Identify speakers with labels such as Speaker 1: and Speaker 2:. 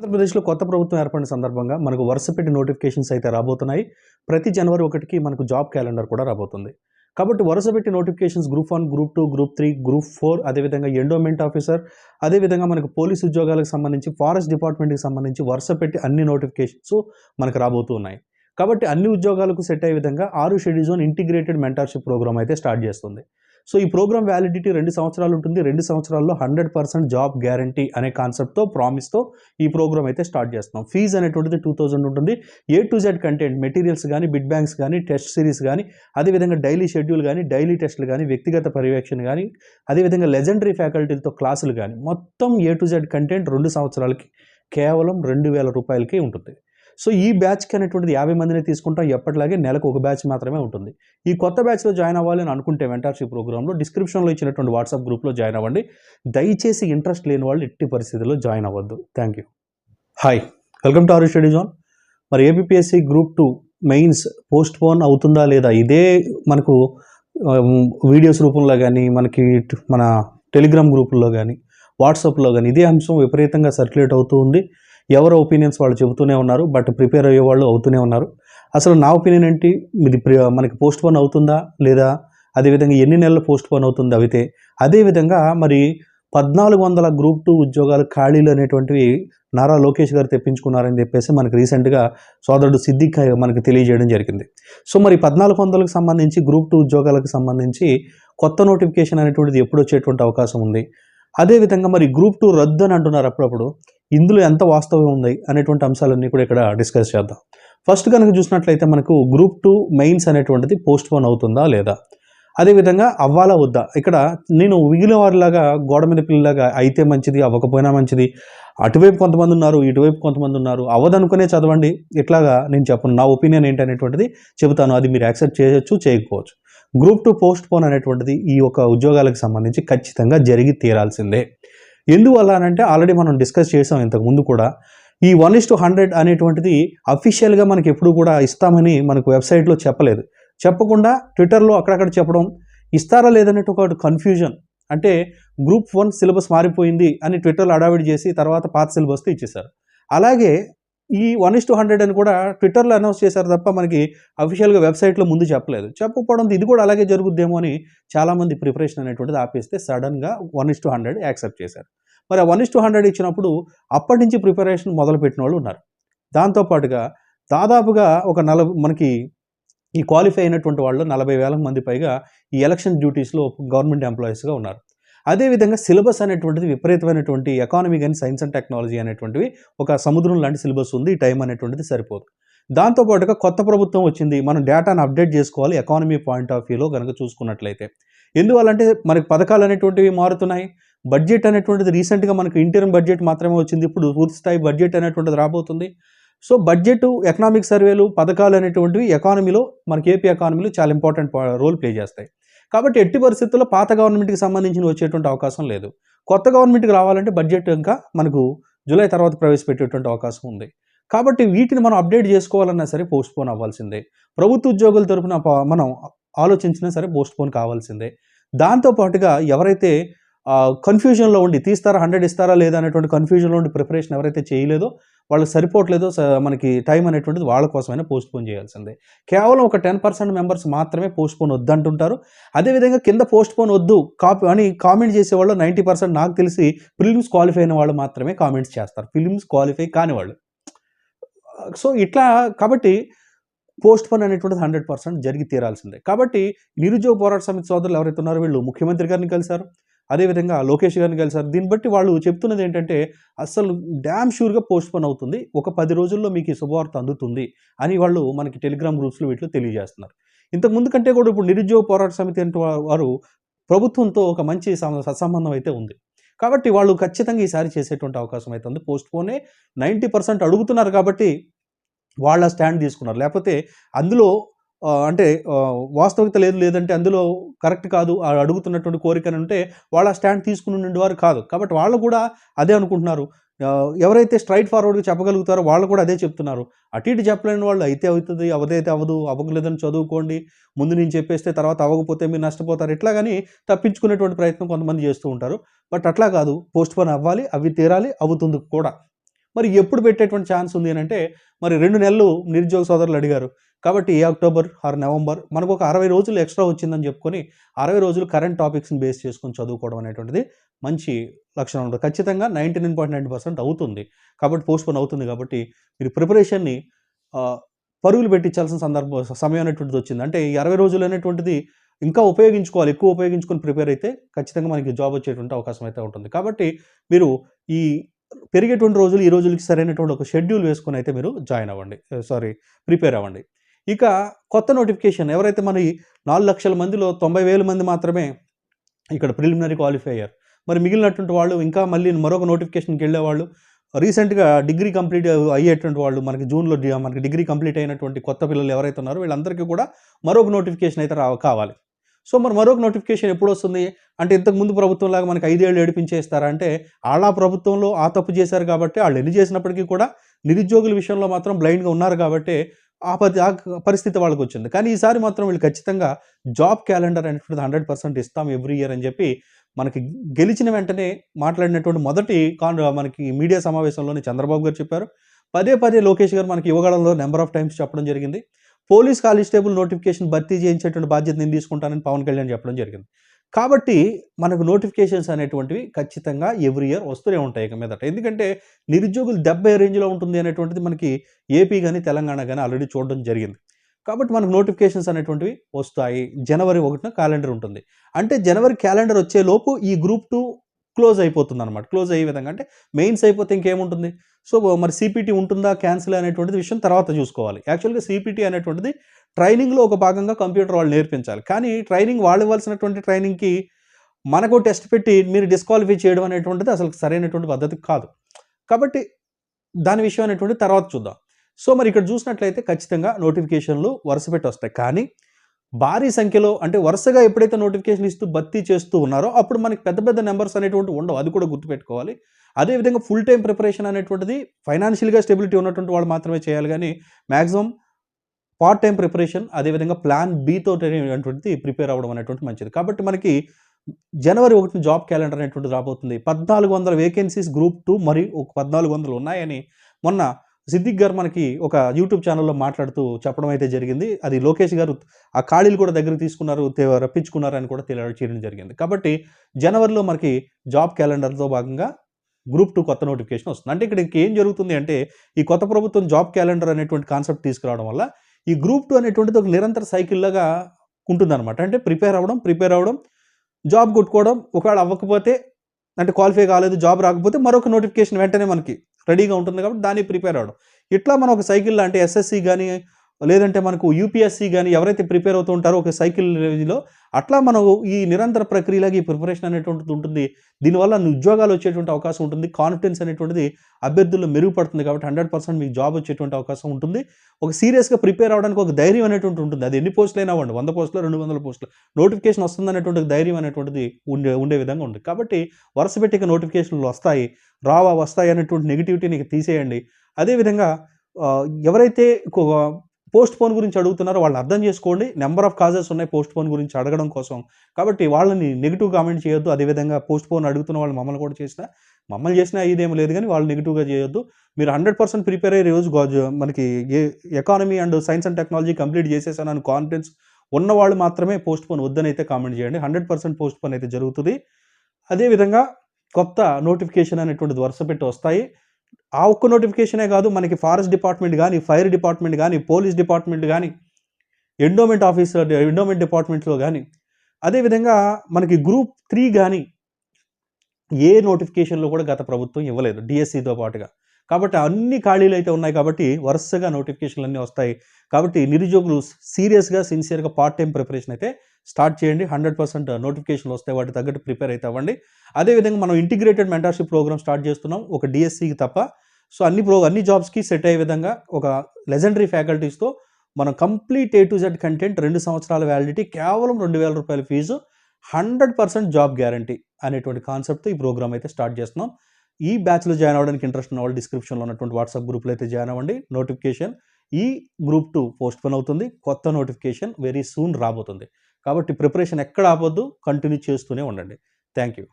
Speaker 1: ఆంధ్రప్రదేశ్లో కొత్త ప్రభుత్వం ఏర్పడిన సందర్భంగా మనకు వరుసపెట్టి నోటిఫికేషన్స్ అయితే రాబోతున్నాయి. ప్రతి జనవరి ఒకటికి మనకు జాబ్ క్యాలెండర్ కూడా రాబోతుంది. కాబట్టి వరుసపెట్టి notifications group one group two group three group four అదేవిధంగా ఎండోమెంట్ ఆఫీసర్ అదేవిధంగా మనకు పోలీస్ ఉద్యోగాలకు సంబంధించి ఫారెస్ట్ డిపార్ట్మెంట్కి సంబంధించి వరుసపెట్టి అన్ని నోటిఫికేషన్స్ మనకు రాబోతూ ఉన్నాయి. కాబట్టి అన్ని ఉద్యోగాలకు సెట్ అయ్యే విధంగా ఆరు షెడ్యూజోన్ ఇంటిగ్రేటెడ్ మెంటర్షిప్ ప్రోగ్రామ్ అయితే స్టార్ట్ చేస్తుంది. సో ఈ ప్రోగ్రామ్ వ్యాలిడిటీ రెండు సంవత్సరాలు ఉంటుంది. రెండు సంవత్సరాల్లో హండ్రెడ్ పర్సెంట్ జాబ్ గ్యారంటీ అనే కాన్సెప్ట్తో ప్రామిస్తో ఈ ప్రోగ్రామ్ అయితే స్టార్ట్ చేస్తున్నాం. ఫీజు అనేటువంటిది టూ థౌజండ్ ఉంటుంది. A to Z content materials కానీ బిడ్ బ్యాంక్స్ కానీ టెస్ట్ సిరీస్ కానీ అదేవిధంగా డైలీ షెడ్యూల్ కానీ డైలీ టెస్టులు కానీ వ్యక్తిగత పర్యవేక్షణ కానీ అదేవిధంగా లెజెండరీ ఫ్యాకల్టీలతో క్లాసులు కానీ మొత్తం ఏ టు జెడ్ కంటెంట్ రెండు సంవత్సరాలకి కేవలం రెండు వేల రూపాయలకే ఉంటుంది. సో ఈ బ్యాచ్కి అనేటువంటిది యాభై మందిని తీసుకుంటాం. ఎప్పటిలాగే నెలకు ఒక బ్యాచ్ మాత్రమే ఉంటుంది. ఈ కొత్త బ్యాచ్లో జాయిన్ అవ్వాలి అని అనుకుంటే వెంటర్షిప్ ప్రోగ్రాంలో డిస్క్రిప్షన్లో ఇచ్చినటువంటి వాట్సాప్ గ్రూప్లో జాయిన్ అవ్వండి. దయచేసి ఇంట్రెస్ట్ లేని వాళ్ళు ఎట్టి పరిస్థితుల్లో జాయిన్ అవ్వద్దు. Thank you. Hi welcome to R study zone మరి APPSC group two mains postpone అవుతుందా లేదా? ఇదే మనకు వీడియోస్ రూపంలో కానీ మనకి మన టెలిగ్రామ్ గ్రూపుల్లో కానీ వాట్సాప్లో కానీ ఇదే అంశం విపరీతంగా సర్క్యులేట్ అవుతూ ఉంది. ఎవరు ఒపీనియన్స్ వాళ్ళు చెబుతూనే ఉన్నారు బట్ ప్రిపేర్ అయ్యే వాళ్ళు అవుతూనే ఉన్నారు. అసలు నా ఒపీనియన్ ఏంటి? ఇది ప్రి- మనకి పోస్ట్ పోన్ అవుతుందా? లేదా అదేవిధంగా ఎన్ని నెలలు పోస్ట్ పోన్ అవుతుంది అవితే? అదేవిధంగా మరి పద్నాలుగు వందల గ్రూప్ టూ ఉద్యోగాలు ఖాళీలు అనేటువంటివి నారా లోకేష్ గారు తెప్పించుకున్నారని చెప్పేసి మనకి రీసెంట్గా సోదరుడు సిద్దిక్ మనకి తెలియజేయడం జరిగింది. సో మరి పద్నాలుగు వందలకు సంబంధించి గ్రూప్ టూ ఉద్యోగాలకు సంబంధించి కొత్త నోటిఫికేషన్ అనేటువంటిది ఎప్పుడు వచ్చేటువంటి అవకాశం ఉంది? అదేవిధంగా మరి గ్రూప్ టూ రద్దు అని అంటున్నారు అప్పుడప్పుడు. ఇందులో ఎంత వాస్తవం ఉంది అనేటువంటి అంశాలన్నీ కూడా ఇక్కడ డిస్కస్ చేద్దాం. ఫస్ట్ కనుక చూసినట్లయితే మనకు గ్రూప్ టూ మెయిన్స్ అనేటువంటిది పోస్ట్ పోన్ అవుతుందా లేదా? అదేవిధంగా అవ్వాలా వద్దా? ఇక్కడ నేను మిగిలిన వారిలాగా గోడ మీద పిల్లలాగా అయితే మంచిది అవ్వకపోయినా మంచిది. అటువైపు కొంతమంది ఉన్నారు ఇటువైపు కొంతమంది ఉన్నారు. అవ్వదనుకునే చదవండి. ఇట్లాగా నేను చెప్పను. నా ఒపీనియన్ ఏంటనేటువంటిది చెబుతాను. అది మీరు యాక్సెప్ట్ చేయొచ్చు చేయకపోవచ్చు. గ్రూప్ టూ పోస్ట్ పోన్ అనేటువంటిది ఈ యొక్క ఉద్యోగాలకు సంబంధించి ఖచ్చితంగా జరిగి తీరాల్సిందే. ఎందువల్ల అని అంటే ఆల్రెడీ మనం డిస్కస్ చేసాం ఇంతకు ముందు కూడా. ఈ వన్ ఇస్ టు హండ్రెడ్ అనేటువంటిది అఫీషియల్గా మనకి ఎప్పుడు కూడా ఇస్తామని మనకు వెబ్సైట్లో చెప్పలేదు. చెప్పకుండా ట్విట్టర్లో అక్కడక్కడ చెప్పడం ఇస్తారా లేదన్నట్టు ఒక కన్ఫ్యూజన్ అంటే గ్రూప్ వన్ సిలబస్ మారిపోయింది అని ట్విట్టర్లో అడావిడి చేసి తర్వాత పాత సిలబస్తో ఇచ్చేశారు. అలాగే ఈ వన్ ఇస్ టు హండ్రెడ్ అని కూడా ట్విట్టర్లో అనౌన్స్ చేశారు తప్ప మనకి అఫీషియల్గా వెబ్సైట్లో ముందు చెప్పలేదు. చెప్పకపోవడంతో ఇది కూడా అలాగే జరుగుద్దేమో అని చాలామంది ప్రిపరేషన్ అనేటువంటిది ఆపేస్తే సడన్గా one is to hundred accept చేశారు. మరి ఆ వన్ ఇస్ టు హండ్రెడ్ ఇచ్చినప్పుడు అప్పటి నుంచి ప్రిపరేషన్ మొదలుపెట్టిన వాళ్ళు ఉన్నారు. దాంతోపాటుగా దాదాపుగా ఒక నల మనకి ఈ క్వాలిఫై అయినటువంటి వాళ్ళు నలభై వేల మంది పైగా ఈ ఎలక్షన్ డ్యూటీస్లో గవర్నమెంట్ ఎంప్లాయీస్గా ఉన్నారు. అదేవిధంగా సిలబస్ అనేటువంటిది విపరీతమైనటువంటి ఎకానమీ కానీ సైన్స్ అండ్ టెక్నాలజీ అనేటువంటివి ఒక సముద్రం లాంటి సిలబస్ ఉంది ఈ టైం అనేటువంటిది సరిపోదు. దాంతోపాటుగా కొత్త ప్రభుత్వం వచ్చింది మనం డేటాను అప్డేట్ చేసుకోవాలి ఎకానమీ పాయింట్ ఆఫ్ వ్యూలో కనుక చూసుకున్నట్లయితే. ఎందువల్లంటే మనకి పథకాలు అనేటువంటివి మారుతున్నాయి బడ్జెట్ అనేటువంటిది రీసెంట్గా మనకు ఇంటర్మ్ బడ్జెట్ మాత్రమే వచ్చింది ఇప్పుడు పూర్తి స్థాయి బడ్జెట్ అనేటువంటిది రాబోతుంది. సో బడ్జెట్ ఎకనామిక్ సర్వేలు పథకాలు అనేటువంటివి ఎకానమీలో మనకి ఏపీ ఎకానమీలో చాలా ఇంపార్టెంట్ రోల్ ప్లే చేస్తాయి. కాబట్టి ఎట్టి పరిస్థితుల్లో పాత గవర్నమెంట్కి సంబంధించిన వచ్చేటువంటి అవకాశం లేదు. కొత్త గవర్నమెంట్కి రావాలంటే బడ్జెట్ ఇంకా మనకు జూలై తర్వాత ప్రవేశపెట్టేటువంటి అవకాశం ఉంది. కాబట్టి వీటిని మనం అప్డేట్ చేసుకోవాలన్నా సరే పోస్ట్పోన్ అవ్వాల్సిందే. ప్రభుత్వ ఉద్యోగుల తరపున మనం ఆలోచించినా సరే పోస్ట్పోన్ కావాల్సిందే. దాంతోపాటుగా ఎవరైతే కన్ఫ్యూజన్లో ఉండి తీస్తారా హండ్రెడ్ ఇస్తారా లేదా అనేటువంటి కన్ఫ్యూజన్లో ఉండి ప్రిపరేషన్ ఎవరైతే చేయలేదో వాళ్ళకి సరిపోవట్లేదు మనకి టైం అనేటువంటిది వాళ్ళ కోసమైనా పోస్ట్ పోన్ చేయాల్సిందే. కేవలం ఒక టెన్ పర్సెంట్ మెంబర్స్ మాత్రమే పోస్ట్ పోన్ వద్దంటుంటారు. అదేవిధంగా కింద పోస్ట్ పోన్ వద్దు కాపీ అని కామెంట్ చేసేవాళ్ళు నైంటీ పర్సెంట్ నాకు తెలిసి ఫిలిమ్స్ క్వాలిఫై అయిన వాళ్ళు మాత్రమే కామెంట్స్ చేస్తారు. ఫిలిమ్స్ క్వాలిఫై కాని వాళ్ళు. సో ఇట్లా కాబట్టి పోస్ట్ పోన్ అనేటువంటిది హండ్రెడ్ పర్సెంట్ జరిగి తీరాల్సిందే. కాబట్టి నిరుద్యోగ పోరాట సమితి సోదరులు ఎవరైతే ఉన్నారో వీళ్ళు ముఖ్యమంత్రి గారిని కలిశారు. అదేవిధంగా లోకేష్ గారిని కలిసారు దీన్ని బట్టి వాళ్ళు చెప్తున్నది ఏంటంటే అస్సలు డ్యామ్ షూర్గా పోస్ట్పోన్ అవుతుంది. ఒక పది రోజుల్లో మీకు ఈ శుభవార్త అందుతుంది అని వాళ్ళు మనకి టెలిగ్రామ్ గ్రూప్స్లో వీటిలో తెలియజేస్తున్నారు. ఇంతకు ముందు కంటే కూడా ఇప్పుడు నిరుద్యోగ పోరాట సమితి అంటే వారు ప్రభుత్వంతో ఒక మంచి సత్సంబంధం అయితే ఉంది. కాబట్టి వాళ్ళు ఖచ్చితంగా ఈసారి చేసేటువంటి అవకాశం అయితే ఉంది. పోస్ట్పోనే నైంటీ పర్సెంట్ అడుగుతున్నారు కాబట్టి వాళ్ళ స్టాండ్ తీసుకున్నారు. లేకపోతే అందులో అంటే వాస్తవికత లేదు లేదంటే అందులో కరెక్ట్ కాదు అడుగుతున్నటువంటి కోరిక అంటే ఉంటే వాళ్ళ స్టాండ్ తీసుకుని ఉండేవారు కాదు. కాబట్టి వాళ్ళు కూడా అదే అనుకుంటున్నారు. ఎవరైతే స్ట్రైట్ ఫార్వర్డ్గా చెప్పగలుగుతారో వాళ్ళు కూడా అదే చెప్తున్నారు. అటు ఇటు చెప్పలేని వాళ్ళు అయితే అవుతుంది అవదైతే అవ్వదు అవ్వలేదని చదువుకోండి ముందు నేను చెప్పేస్తే తర్వాత అవ్వకపోతే మీరు నష్టపోతారు. ఇట్లా కానీ తప్పించుకునేటువంటి ప్రయత్నం కొంతమంది చేస్తూ ఉంటారు. బట్ అట్లా కాదు పోస్ట్ పోన్ అవ్వాలి అవి తీరాలి అవుతుంది కూడా. మరి ఎప్పుడు పెట్టేటువంటి ఛాన్స్ ఉంది అని అంటే మరి రెండు నెలలు నిరుద్యోగ సోదరులు అడిగారు. కాబట్టి ఏ అక్టోబర్ ఆర్ నవంబర్ మనకు ఒక అరవై రోజులు ఎక్స్ట్రా వచ్చిందని చెప్పుకొని అరవై రోజులు కరెంట్ టాపిక్స్ని బేస్ చేసుకొని చదువుకోవడం అనేటువంటిది మంచి లక్షణం ఉంటుంది. ఖచ్చితంగా ninety nine point nine percent అవుతుంది. కాబట్టి పోస్ట్పోన్ అవుతుంది కాబట్టి మీరు ప్రిపరేషన్ని పరుగులు పెట్టించాల్సిన సందర్భం సమయం అనేటువంటిది వచ్చింది. అంటే ఈ అరవై రోజులు అనేటువంటిది ఇంకా ఉపయోగించుకోవాలి. ఎక్కువ ఉపయోగించుకొని ప్రిపేర్ అయితే ఖచ్చితంగా మనకి జాబ్ వచ్చేటువంటి అవకాశం అయితే ఉంటుంది. కాబట్టి మీరు ఈ పెరిగేటువంటి రోజులు ఈ రోజులకి సరైనటువంటి ఒక షెడ్యూల్ వేసుకొని అయితే మీరు జాయిన్ అవ్వండి. సారీ ప్రిపేర్ అవ్వండి. ఇక కొత్త నోటిఫికేషన్. ఎవరైతే మన నాలుగు లక్షల మందిలో తొంభై వేల మంది మాత్రమే ఇక్కడ ప్రిలిమినరీ క్వాలిఫై అయ్యారు మరి మిగిలినటువంటి వాళ్ళు ఇంకా మళ్ళీ మరొక నోటిఫికేషన్కి వెళ్ళేవాళ్ళు. రీసెంట్గా డిగ్రీ కంప్లీట్ అయ్యేటువంటి వాళ్ళు మనకి జూన్లో మనకి డిగ్రీ కంప్లీట్ అయినటువంటి కొత్త పిల్లలు ఎవరైతే ఉన్నారో వీళ్ళందరికీ కూడా మరొక నోటిఫికేషన్ అయితే రా కావాలి. సో మరి మరొక నోటిఫికేషన్ ఎప్పుడు వస్తుంది అంటే ఇంతకు ముందు ప్రభుత్వం లాగా మనకి ఐదేళ్ళు ఏడిపించేస్తారా? అంటే వాళ్ళ ప్రభుత్వంలో ఆ తప్పు చేశారు కాబట్టి వాళ్ళు ఎన్ని చేసినప్పటికీ కూడా నిరుద్యోగుల విషయంలో మాత్రం బ్లైండ్గా ఉన్నారు కాబట్టి ఆ ఆ పరిస్థితి వాళ్ళకి వచ్చింది కానీ ఈసారి మాత్రం వీళ్ళు ఖచ్చితంగా జాబ్ క్యాలెండర్ అనేటువంటిది హండ్రెడ్ పర్సెంట్ ఇస్తాం ఎవ్రీ ఇయర్ అని చెప్పి మనకి గెలిచిన వెంటనే మాట్లాడినటువంటి మొదటి కాన్ మనకి మీడియా సమావేశంలోనే చంద్రబాబు గారు చెప్పారు. పదే పదే లోకేష్ గారు మనకి యువగడంలో నెంబర్ ఆఫ్ టైమ్స్ చెప్పడం జరిగింది. పోలీస్ కానిస్టేబుల్ నోటిఫికేషన్ భర్తీ చేయించేటువంటి బాధ్యత నేను తీసుకుంటానని పవన్ కళ్యాణ్ చెప్పడం జరిగింది. కాబట్టి మనకు నోటిఫికేషన్స్ అనేటువంటివి ఖచ్చితంగా ఎవ్రీ ఇయర్ వస్తూనే ఉంటాయి ఇక మీదట. ఎందుకంటే నిరుద్యోగులు డెబ్బై రేంజ్లో ఉంటుంది అనేటువంటిది మనకి ఏపీ కానీ తెలంగాణ కానీ ఆల్రెడీ చూడడం జరిగింది. కాబట్టి మనకు నోటిఫికేషన్స్ అనేటువంటివి వస్తాయి. జనవరి ఒకటిన క్యాలెండర్ ఉంటుంది. అంటే జనవరి క్యాలెండర్ వచ్చే లోపు ఈ గ్రూప్ టూ క్లోజ్ అయిపోతుంది అనమాట క్లోజ్ అయ్యే విధంగా అంటే మెయిన్స్ అయిపోతే ఇంకేముంటుంది? సో మరి సిపిటీ ఉంటుందా క్యాన్సిల్ అనేటువంటిది విషయం తర్వాత చూసుకోవాలి. యాక్చువల్గా సిపిటీ అనేటువంటిది ట్రైనింగ్లో ఒక భాగంగా కంప్యూటర్ వాళ్ళు నేర్పించాలి. కానీ ట్రైనింగ్ వాళ్ళు ఇవ్వాల్సినటువంటి ట్రైనింగ్కి మనకు టెస్ట్ పెట్టి మీరు డిస్క్వాలిఫై చేయడం అనేటువంటిది అసలు సరైనటువంటి పద్ధతి కాదు. కాబట్టి దాని విషయం అనేటువంటి తర్వాత చూద్దాం. సో మరి ఇక్కడ చూసినట్లయితే ఖచ్చితంగా నోటిఫికేషన్లు వరుస పెట్టి వస్తాయి. కానీ భారీ సంఖ్యలో అంటే వరుసగా ఎప్పుడైతే నోటిఫికేషన్ ఇస్తూ భర్తీ చేస్తూ ఉన్నారో అప్పుడు మనకి పెద్ద పెద్ద నెంబర్స్ అనేటువంటి ఉండవు. అది కూడా గుర్తుపెట్టుకోవాలి. అదేవిధంగా ఫుల్ టైం ప్రిపరేషన్ అనేటువంటిది ఫైనాన్షియల్గా స్టెబిలిటీ ఉన్నటువంటి వాళ్ళు మాత్రమే చేయాలి. కానీ మ్యాక్సిమం పార్ట్ టైం ప్రిపరేషన్ అదేవిధంగా ప్లాన్ బీతో అనేటువంటిది ప్రిపేర్ అవ్వడం అనేటువంటి మంచిది. కాబట్టి మనకి జనవరి ఒకటిన జాబ్ క్యాలెండర్ అనేటువంటిది రాబోతుంది. పద్నాలుగు వందల వేకెన్సీస్ గ్రూప్ టూ మరియు ఒక పద్నాలుగు వందలు ఉన్నాయని మొన్న సిద్దిక్ గారు మనకి ఒక యూట్యూబ్ ఛానల్లో మాట్లాడుతూ చెప్పడం అయితే జరిగింది. అది లోకేష్ గారు ఆ ఖాళీలు కూడా దగ్గరికి తీసుకున్నారు రప్పించుకున్నారు అని కూడా తెలియచేయడం జరిగింది. కాబట్టి జనవరిలో మనకి జాబ్ క్యాలెండర్తో భాగంగా గ్రూప్ టూ కొత్త నోటిఫికేషన్ వస్తుంది. అంటే ఇక్కడ ఇంకేం జరుగుతుంది అంటే ఈ కొత్త ప్రభుత్వం జాబ్ క్యాలెండర్ అనేటువంటి కాన్సెప్ట్ తీసుకురావడం వల్ల ఈ గ్రూప్ టూ అనేటువంటిది ఒక నిరంతర సైకిల్ లాగా ఉంటుందన్నమాట. అంటే ప్రిపేర్ అవ్వడం ప్రిపేర్ అవ్వడం జాబ్ కొట్టుకోవడం ఒకవేళ అవ్వకపోతే అంటే క్వాలిఫై కాలేదు జాబ్ రాకపోతే మరొక నోటిఫికేషన్ వెంటనే మనకి రెడీగా ఉంటుంది కాబట్టి దాన్ని ప్రిపేర్ అవ్వడం. ఇట్లా మనం ఒక సైకిల్ అంటే ఎస్ఎస్సి కానీ లేదంటే మనకు యూపీఎస్సీ కానీ ఎవరైతే ప్రిపేర్ అవుతూ ఉంటారో ఒక సైకిల్ రేంజ్లో అట్లా మనం ఈ నిరంతర ప్రక్రియలాగా ఈ ప్రిపరేషన్ అనేటువంటిది ఉంటుంది. దీనివల్ల ఉద్యోగాలు వచ్చేటువంటి అవకాశం ఉంటుంది. కాన్ఫిడెన్స్ అనేటువంటిది అభ్యర్థుల్లో మెరుగుపడుతుంది కాబట్టి హండ్రెడ్ పర్సెంట్ మీకు జాబ్ వచ్చేటువంటి అవకాశం ఉంటుంది. ఒక సీరియస్గా ప్రిపేర్ అవ్వడానికి ఒక ధైర్యం అనేటువంటి ఉంటుంది. అది ఎన్ని పోస్టులు అయినా అవ్వండి. వంద పోస్టులు రెండు వందల పోస్టులు. నోటిఫికేషన్ వస్తుంది అనేటువంటి ధైర్యం అనేటువంటిది ఉండే ఉండే విధంగా ఉంది కాబట్టి వరుస పెట్టి నోటిఫికేషన్లు వస్తాయి. రావా వస్తాయి అనేటువంటి నెగిటివిటీని నీకు తీసేయండి. అదేవిధంగా ఎవరైతే పోస్ట్ పోన్ గురించి అడుగుతున్నారు వాళ్ళు అర్థం చేసుకోండి. నెంబర్ ఆఫ్ కాజెస్ ఉన్నాయి పోస్ట్ పోన్ గురించి అడగడం కోసం. కాబట్టి వాళ్ళని నెగిటివ్ కామెంట్ చేయొద్దు. అదేవిధంగా పోస్ట్ పోన్ అడుగుతున్న వాళ్ళు మమ్మల్ని కూడా చేసిన మమ్మల్ని చేసినా ఇదేం లేదు కానీ వాళ్ళు నెగిటివ్గా చేయొద్దు. మీరు హండ్రెడ్ పర్సెంట్ ప్రిపేర్ అయ్యే రోజు మనకి economy and science and technology complete చేసేసానని కాన్ఫిడెన్స్ ఉన్నవాళ్ళు మాత్రమే పోస్ట్ పోన్ వద్దని అయితే కామెంట్ చేయండి. హండ్రెడ్ పర్సెంట్ పోస్ట్ పోన్ అయితే జరుగుతుంది. అదేవిధంగా కొత్త నోటిఫికేషన్ అనేటువంటిది వరుస పెట్టి వస్తాయి. ఆ ఒక్క నోటిఫికేషనే కాదు మనకి ఫారెస్ట్ డిపార్ట్మెంట్ కానీ ఫైర్ డిపార్ట్మెంట్ కానీ పోలీస్ డిపార్ట్మెంట్ కానీ ఎండోమెంట్ ఆఫీసర్ ఎండోమెంట్ డిపార్ట్మెంట్లో కానీ అదేవిధంగా మనకి గ్రూప్ త్రీ కానీ ఏ నోటిఫికేషన్లో కూడా గత ప్రభుత్వం ఇవ్వలేదు డిఎస్సితో పాటుగా. కాబట్టి అన్ని ఖాళీలు అయితే ఉన్నాయి కాబట్టి వరుసగా నోటిఫికేషన్లు అన్నీ వస్తాయి. కాబట్టి నిరుద్యోగులు సీరియస్గా సిన్సియర్గా పార్ట్ టైం ప్రిపరేషన్ అయితే స్టార్ట్ చేయండి. హండ్రెడ్ పర్సెంట్ నోటిఫికేషన్లు వస్తాయి. వాటి తగ్గట్టు ప్రిపేర్ అయితే అవ్వండి. అదేవిధంగా మనం ఇంటిగ్రేటెడ్ మెంటర్షిప్ ప్రోగ్రామ్ స్టార్ట్ చేస్తున్నాం. ఒక డిఎస్సికి తప్ప. సో అన్ని ప్రో అన్ని జాబ్స్కి సెట్ అయ్యే విధంగా ఒక లెజెండరీ ఫ్యాకల్టీస్తో మనం complete A to Z content రెండు సంవత్సరాల వ్యాలిడిటీ కేవలం రెండు వేల రూపాయల fee hundred percent job guarantee అనేటువంటి కాన్సెప్ట్తో ఈ ప్రోగ్రామ్ అయితే స్టార్ట్ చేస్తున్నాం. ఈ బ్యాచ్లో జాయిన్ అవ్వడానికి ఇంట్రెస్ట్ ఉన్న వాళ్ళు డిస్క్రిప్షన్లో ఉన్నటువంటి వాట్సాప్ గ్రూప్లో అయితే జాయిన్ అవ్వండి. నోటిఫికేషన్ ఈ గ్రూప్ టూ పోస్ట్ పోన్ అవుతుంది. కొత్త నోటిఫికేషన్ వెరీ సూన్ రాబోతుంది. కాబట్టి ప్రిపరేషన్ ఎక్కడ ఆపొద్దు కంటిన్యూ చేస్తూనే ఉండండి. Thank you